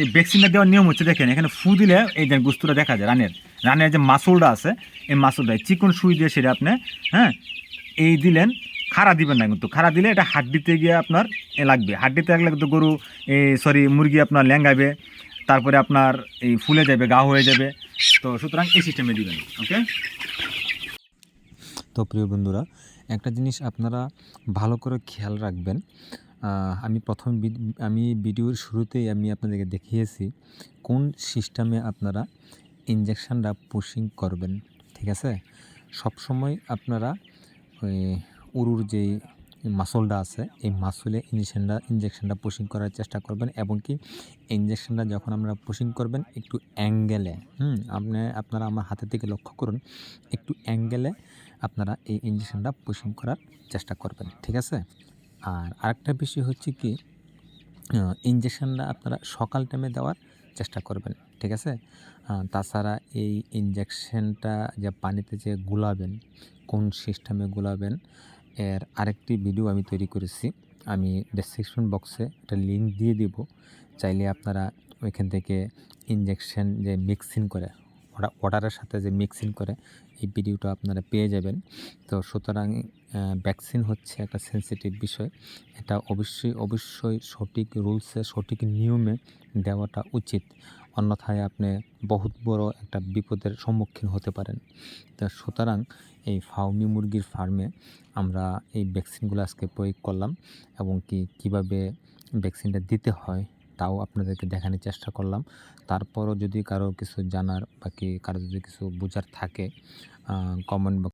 এই ভ্যাকসিনটা দেওয়ার নিয়ম হচ্ছে দেখেন, এখানে ফু দিলে এই যে গুস্তুটা দেখা যায়, রানের। রানের যে মাসুলটা আছে, এই মাসুলটা চিকন সুই দিয়ে সেটা আপনি হ্যাঁ এই দিলেন, খাড়া দিবেন না কিন্তু। খাড়া দিলে এটা হাড্ডিতে গিয়ে আপনার এ লাগবে। হাড্ডিতে লাগলে কিন্তু গরু এই সরি মুরগি আপনার ল্যাঙ্গাবে, তারপরে আপনার এই ফুলে যাবে, গা হয়ে যাবে। তো সুতরাং এই সিস্টেমে দিবেন ওকে তো প্রিয় বন্ধুরা, একটা জিনিস আপনারা ভালো করে খেয়াল রাখবেন আমি প্রথম আমি ভিডিওর শুরুতেই আমি আপনাদেরকে দেখিয়েছি কোন সিস্টেমে আপনারা ইঞ্জেকশনটা পুশিং করবেন, ঠিক আছে? সব সময় আপনারা ওই উরুর যেই মাসলটা আছে, এই মাসুলে ইঞ্জেকশনটা ইঞ্জেকশনটা পুশিং করার চেষ্টা করবেন এবং কি ইঞ্জেকশনটা যখন আমরা পুশিং করবেন একটু অ্যাঙ্গেলে হুম, আপনি, আপনারা আমার হাতের দিকে লক্ষ্য করুন, একটু অ্যাঙ্গেলে আপনারা এই ইঞ্জেকশনটা পুশিং করার চেষ্টা করবেন, ঠিক আছে? আর আরেকটা বিষয় হচ্ছে কি ইঞ্জেকশনটা আপনারা সকাল টাইমে দেওয়ার চেষ্টা করবেন, ঠিক আছে? তাছাড়া এই ইঞ্জেকশনটা যে পানিতে যে গুলাবেন, কোন সিস্টেমে গুলাবেন, এর আরেকটি ভিডিও আমি তৈরি করেছি। আমি ডেসক্রিপশন বক্সে একটা লিঙ্ক দিয়ে দিব। চাইলে আপনারা ওইখান থেকে ইঞ্জেকশন যে মিক্সিং করে ওয়াটারের সাথে যে মিক্সিং করে, এই ভিডিওটা আপনারা পেয়ে যাবেন। তো সুতরাং ভ্যাকসিন হচ্ছে একটা সেন্সিটিভ বিষয়। এটা অবশ্যই অবশ্যই সঠিক রুলসে সঠিক নিয়মে দেওয়াটা উচিত। অন্যথায় আপনি বহুত বড় একটা বিপদের সম্মুখীন হতে পারেন। তো সুতরাং, এই ফাউমি মুরগির ফার্মে আমরা এই ভ্যাকসিনগুলো আজকে প্রয়োগ করলাম এবং কি, কীভাবে ভ্যাকসিনটা দিতে হয় তাও আপনাদেরকে দেখানোর চেষ্টা করলাম। তারপরও যদি কারও কিছু জানার বা কি, কারও যদি কিছু বোঝার থাকে কমেন্ট